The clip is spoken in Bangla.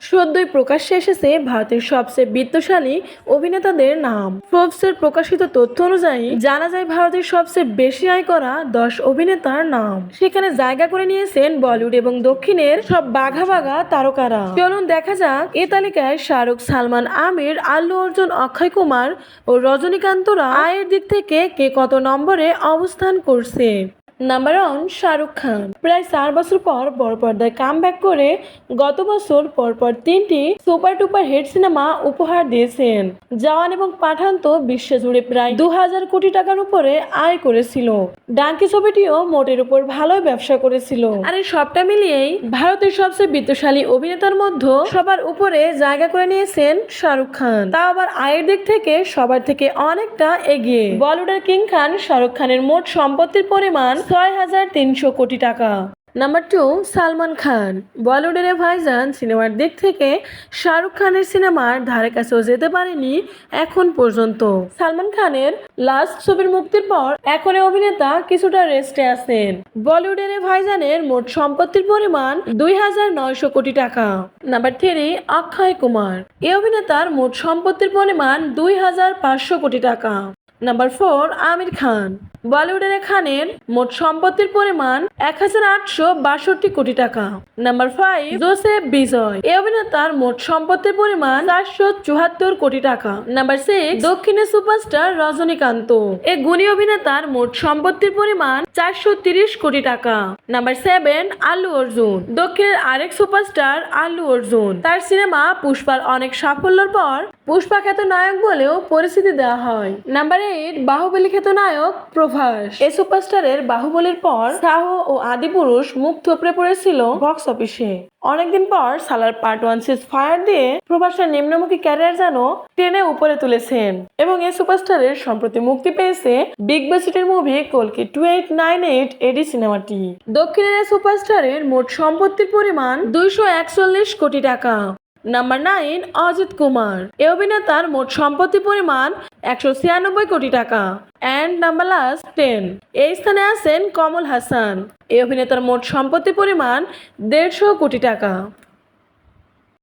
সদ্যই প্রকাশ্যে এসেছে ভারতের সবচেয়ে বিত্তশালী অভিনেতাদের নাম। ফোর্বসের প্রকাশিত তথ্য অনুযায়ী জানা যায় ভারতের সবচেয়ে বেশি আয় করা দশ অভিনেতার নাম। সেখানে জায়গা করে নিয়েছেন বলিউড এবং দক্ষিণের সব বাঘা বাঘা তারকারা। চলুন দেখা যাক এ তালিকায় শাহরুখ, সালমান আমির, আল্লু অর্জুন, অক্ষয় কুমার ও রজনীকান্তরা আয়ের দিক থেকে কে কত নম্বরে অবস্থান করছে। নাম্বার ওয়ান শাহরুখ খান প্রায় চার বছর পর বড় পর্দায় কাম করে গত বছর পরপর তিনটি সুপার টুপার হিট সিনেমা উপহার দিয়েছেন। জওয়ান এবং পাঠান তো বিশ্বজুড়ে প্রায় দু হাজার কোটি টাকার উপরে আয় করেছিল। ডাঙ্কি ছবিটিও মোটের উপর ভালো ব্যবসা করেছিল। আর এই সবটা মিলিয়েই ভারতের সবচেয়ে বিত্তশালী অভিনেতার মধ্যে সবার উপরে জায়গা করে নিয়েছেন শাহরুখ খান তা আবার আয়ের দিক থেকে সবার থেকে অনেকটা এগিয়ে। বলিউডের কিং খান শাহরুখ খানের মোট সম্পত্তির পরিমাণ ছয় হাজার তিনশো কোটি টাকা। Number two Salman Khan. বলিউডের ভাইজান সিনেমার দিক থেকে শাহরুখ খানের সিনেমার ধারে কাছেও যেতে পারেনি এখন পর্যন্ত। সালমান খানের লাস্ট ছবির মুক্তির পর এখন অভিনেতা কিছুটা রেস্টে আছেন। বলিউডের ভাইজানের মোট সম্পত্তির পরিমাণ দুই হাজার নয়শো কোটি টাকা। Number three Akshay Kumar. এই অভিনেতার মোট সম্পত্তির পরিমাণ দুই হাজার পাঁচশো কোটি টাকা। নাম্বার ফোর আমির খান বলিউডের এ খানের মোট সম্পত্তির পরিমাণ এক হাজার আটশো বাষট্টি কোটি টাকা। নাম্বার ফাইভ জোসেফ বিজয় এই অভিনেতার মোট সম্পত্তির পরিমাণ চারশো চুয়াত্তর কোটি টাকা। নাম্বার সিক্স দক্ষিণের সুপারস্টার রজনীকান্ত। এই গুণী অভিনেতার মোট সম্পত্তির পরিমাণ চারশো তিরিশ কোটি টাকা। Number seven Allu Arjun. দক্ষিণের আরেক সুপারস্টার আল্লু অর্জুন। তার সিনেমা পুষ্পার অনেক সাফল্যের পর পুষ্পা খ্যাত নায়ক বলেও পরিচিতি দেওয়া হয়। নাম্বার এইট বাহুবলী খ্যাত নায়ক প্রভাস। এই সুপারস্টারের বাহুবলীর পর সাহ ও আদিপুরুষ মুখ থুপড়ে পড়েছিল বক্স অফিসে। অনেকদিন পর Salaar part one ceasefire দিয়ে প্রভাসের নিম্নমুখী ক্যারিয়ার যেন টেনে উপরে তুলেছেন এবং এই সুপারস্টারের সম্প্রতি মুক্তি পেয়েছে বিগ বাজেটের movie কলকি two eight nine eight AD সিনেমাটি। দক্ষিণের সুপারস্টারের মোট সম্পত্তির পরিমাণ দুইশো একচল্লিশ কোটি টাকা। নাম্বার নাইন অজিত কুমার এ অভিনেতার মোট সম্পত্তি পরিমাণ একশো ছিয়ানব্বই কোটি টাকা। অ্যান্ড নাম্বার লাস্ট টেন এই স্থানে আছেন কমল হাসান। এ অভিনেতার মোট সম্পত্তি পরিমাণ দেড়শো কোটি টাকা।